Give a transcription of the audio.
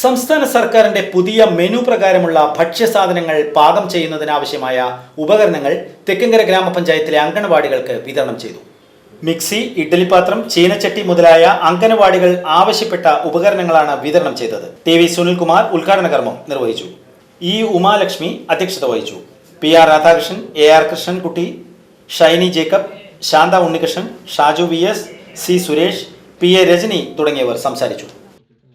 സംസ്ഥാന സർക്കാരിന്റെ പുതിയ മെനു പ്രകാരമുള്ള ഭക്ഷ്യസാധനങ്ങൾ പാകം ചെയ്യുന്നതിനാവശ്യമായ ഉപകരണങ്ങൾ തെക്കങ്കര ഗ്രാമപഞ്ചായത്തിലെ അങ്കണവാടികൾക്ക് വിതരണം ചെയ്തു. മിക്സി ഇഡ്ഡലിപാത്രം ചീനച്ചട്ടി മുതലായ അങ്കണവാടികൾ ആവശ്യപ്പെട്ട ഉപകരണങ്ങളാണ് വിതരണം ചെയ്തത്. ടി വി സുനിൽകുമാർ ഉദ്ഘാടന കർമ്മം നിർവഹിച്ചു. ഇ ഉമാലക്ഷ്മി അധ്യക്ഷത വഹിച്ചു. P R Radhakrishnan A R Krishnankutty Shiny Jacob Shantha Unnikrishnan Shaju V S C Suresh P A Rajani തുടങ്ങിയവർ സംസാരിച്ചു.